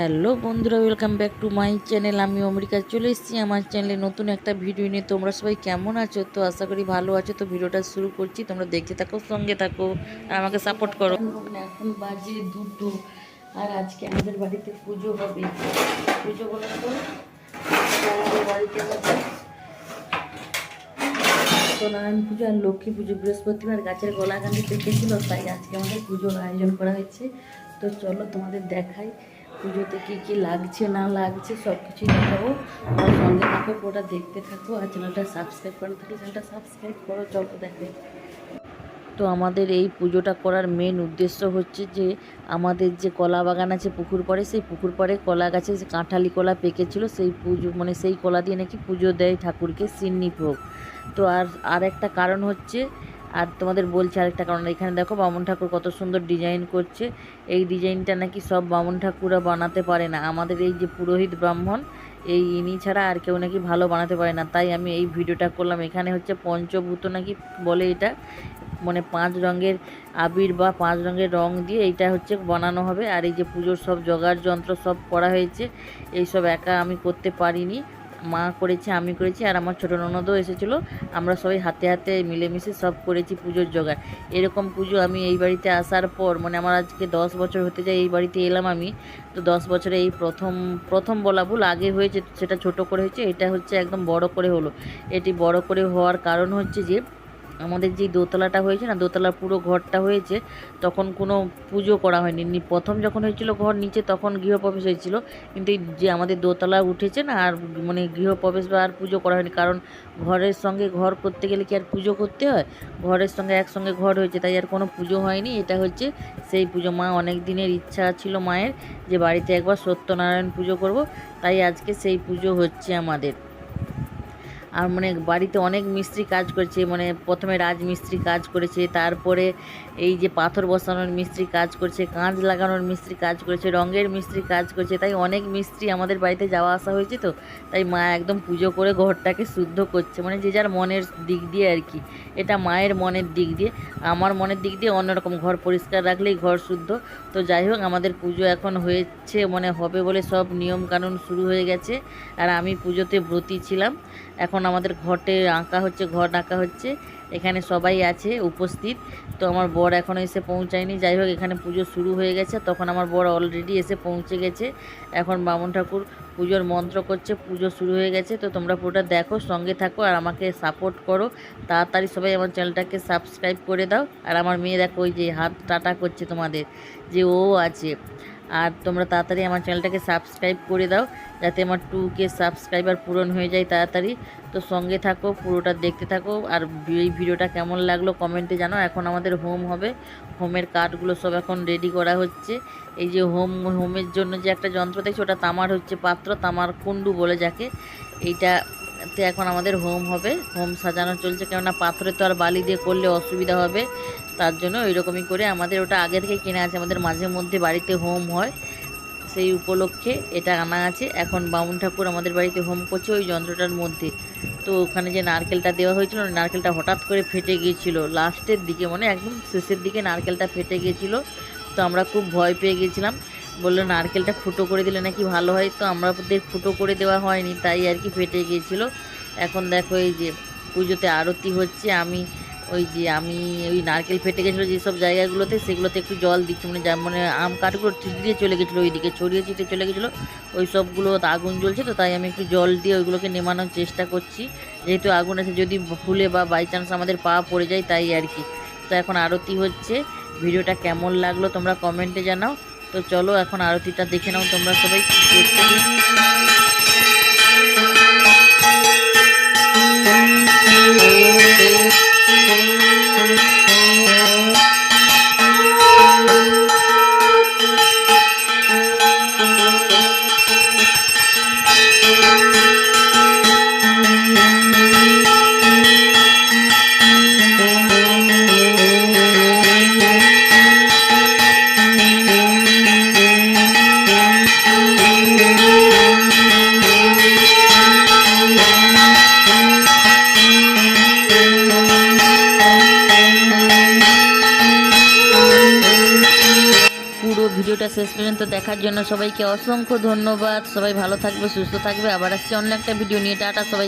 Hello বন্ধুরা welcome back to my channel আমি America চলে এসেছি আমার চ্যানেলে নতুন একটা ভিডিও নিয়ে। তোমরা সবাই কেমন আছো? তো আশা করি ভালো আছো। তো ভিডিওটা শুরু করছি। তোমরা দেখতে থাকো, সঙ্গে থাকো, আর আমাকে সাপোর্ট করো। এখন বাজে দুটো, আর আজকে আমাদের বাড়িতে পুজো হবে। পুজো আমাদের বাড়িতে পুজো আর লক্ষ্মী পুজো। বৃহস্পতিবার গাছের গলা গান্ধি পেকেছিল তাই আজকে আমাদের পুজোর আয়োজন করা হয়েছে। তো চলো তোমাদের দেখাই। পুজোতে কী কী লাগছে, না লাগছে সব কিছু দেখাবো। আর সঙ্গে থাকো ওটা দেখতে থাকো, আর চ্যানেলটা সাবস্ক্রাইব করা থাকলে চ্যানেলটা সাবস্ক্রাইব করো, চলো দেখে। তো আমাদের এই পুজোটা করার মেন উদ্দেশ্য হচ্ছে যে, আমাদের যে কলা বাগান আছে পুকুর পাড়ে সেই পুকুর পাড়ে কলা গাছে যে কাঁঠালি কলা পেকেছিল, সেই পুজো মানে সেই কলা দিয়ে নাকি পুজো দেয় ঠাকুরকে সিন্নি ভোগ। তো আর আর একটা কারণ হচ্ছে আর তোমাদের বলছি আরেকটা কারণ, এখানে দেখো বামন ঠাকুর কত সুন্দর ডিজাইন করছে। এই ডিজাইনটা নাকি সব বামন ঠাকুররা বানাতে পারে না। আমাদের এই যে পুরোহিত ব্রাহ্মণ, এই ইনি ছাড়া আর কেউ নাকি ভালো বানাতে পারে না। তাই আমি এই ভিডিওটা করলাম। এখানে হচ্ছে পঞ্চভূত নাকি বলে এটা মানে পাঁচ রঙের আবির বা পাঁচ রঙের রং দিয়ে এইটা হচ্ছে বানানো হবে। আর এই যে পুজোর সব জোগাড় যন্ত্র সব করা হয়েছে। এই সব একা আমি করতে পারিনি। মা করেছে, আমি করেছি আর আমার ছোটো ননদও এসেছিল। আমরা সবাই হাতে হাতে মিলেমিশে সব করেছি পুজোর জোগাড়। এরকম পুজো আমি এই বাড়িতে আসার পর মানে আমার আজকে দশ বছর হতে যায় এই বাড়িতে এলাম আমি, তো দশ বছরে এই প্রথম প্রথম বলা ভুল, আগে হয়েছে, সেটা ছোট করে হয়েছে, এটা হচ্ছে একদম বড় করে হলো। এটি বড় করে হওয়ার কারণ হচ্ছে যে আমাদের যে দোতলাটা হয়েছে না, দোতলার পুরো ঘরটা হয়েছে, তখন কোনো পুজো করা হয়নি। প্রথম যখন হয়েছিল ঘর নিচে, তখন গৃহপ্রবেশ হয়েছিল। কিন্তু এই যে আমাদের দোতলা উঠেছে না, আর মানে গৃহপ্রবেশ বা আর পুজো করা হয়নি, কারণ ঘরের সঙ্গে ঘর করতে গেলে কি আর পুজো করতে হয়? ঘরের সঙ্গে একসঙ্গে ঘর হয়েছে, তাই আর কোনো পুজো হয়নি। এটা হচ্ছে সেই পুজো। মা অনেক দিনের ইচ্ছা ছিল মায়ের, যে বাড়িতে একবার সত্যনারায়ণ পুজো করব, তাই আজকে সেই পুজো হচ্ছে আমাদের। আর মানে বাড়িতে অনেক মিস্ত্রি কাজ করেছে মানে প্রথমে রাজমিস্ত্রি কাজ করেছে, তারপরে এই যে পাথর বসানোর মিস্ত্রি কাজ করছে, কাঁচ লাগানোর মিস্ত্রি কাজ করেছে, রঙের মিস্ত্রি কাজ করছে, তাই অনেক মিস্ত্রি আমাদের বাড়িতে যাওয়া আসা হয়েছে তো, তাই মা একদম পুজো করে ঘরটাকে শুদ্ধ করছে মানে যে যার মনের দিক দিয়ে আর কি, এটা মায়ের মনের দিক দিয়ে, আমার মনের দিক দিয়ে অন্যরকম ঘর পরিষ্কার রাখলেই ঘর শুদ্ধ, তো যাই হোক আমাদের পুজো এখন হয়েছে মানে হবে বলে সব নিয়ম কানুন শুরু হয়ে গেছে, আর আমি পুজোতে ব্রতী ছিলাম, এখন আমাদের ঘটে আঁকা হচ্ছে, ঘট আঁকা হচ্ছে। এখানে সবাই আছে, উপস্থিত। তো আমার বর এখনও এসে পৌঁছায়নি। যাই হোক, এখানে পুজো শুরু হয়ে গেছে। তখন আমার বর অলরেডি এসে পৌঁছে গেছে। এখন বামন ঠাকুর পুজোর মন্ত্র করছে, পুজো শুরু হয়ে গেছে। তো তোমরা পুরোটা দেখো, সঙ্গে থাকো আর আমাকে সাপোর্ট করো। তাড়াতাড়ি সবাই আমার চ্যানেলটাকে সাবস্ক্রাইব করে দাও। আর আমার মেয়ে দেখো, ওই যে হাত টাটা করছে তোমাদের, যে ও আছে। আর তোমরা তাড়াতাড়ি আমার চ্যানেলটাকে সাবস্ক্রাইব করে দাও, যাতে আমার টু কে সাবস্ক্রাইবার পূরণ হয়ে যায় তাড়াতাড়ি। তো সঙ্গে থাকো, পুরোটা দেখতে থাকো, আর এই ভিডিওটা কেমন লাগল কমেন্টে জানো এখন আমাদের হোম হবে। হোমের কাঠগুলো সব এখন রেডি করা হচ্ছে। এই যে হোম হোমের জন্য যে একটা যন্ত্র দেখছি, ওটা তামার হচ্ছে পাত্র, তামার কুণ্ডু বলে যাকে। এইটা এখন আমাদের হোম হবে। হোম সাজানো চলছে, কেননা পাথরে তো আর বালি দিয়ে করলে অসুবিধা হবে। তার জন্য ওইরকমই করে আমাদের ওটা আগে থেকে কেনা আছে। আমাদের মাঝে মধ্যে বাড়িতে হোম হয়, সেই উপলক্ষে এটা আনা আছে। এখন বামুন ঠাকুর আমাদের বাড়িতে হোম করছে ওই যন্ত্রটার মধ্যে। তো ওখানে যে নারকেলটা দেওয়া হয়েছিল নারকেলটা হঠাৎ করে ফেটে গিয়েছিল। লাস্টের দিকে মানে একদম শেষের দিকে নারকেলটা ফেটে গিয়েছিল। তো আমরা খুব ভয় পেয়ে গেছিলাম বলল, নারকেলটা ফুটো করে দিলে নাকি ভালো হয়? তো আমাদের ফুটো করে দেওয়া হয়নি, তাই আর কি ফেটে গিয়েছিল। এখন দেখো এই যে পুজোতে আরতি হচ্ছে। আমি ওই যে আমি ওই নারকেল ফেটে গেছিল যেসব জায়গাগুলোতে, সেগুলোতে একটু জল দিচ্ছি মানে যা মানে আম কাঠগুলো দিয়ে চলে গেছিল ওইদিকে, ছড়িয়ে ছিটিয়ে চলে গেছিল। ওই সবগুলো আগুন জ্বলছে তো, তাই আমি একটু জল দিয়ে ওইগুলোকে নেমানোর চেষ্টা করছি। যেহেতু আগুন আছে, যদি ভুলে বা বাই চান্স আমাদের পা পড়ে যায়, তাই আর কি। তো এখন আরতি হচ্ছে। ভিডিওটা কেমন লাগল তোমরা কমেন্টে জানাও। তো চলো এখন আরতিটা দেখে নাও তোমরা সবাই। ভিডিওটা শেষ পর্যন্ত দেখার জন্য সবাইকে অসংখ্য ধন্যবাদ। সবাই ভালো থাকবে, সুস্থ থাকবে। আবার আসছে অন্য একটা ভিডিও নিয়ে। টাটা সবাই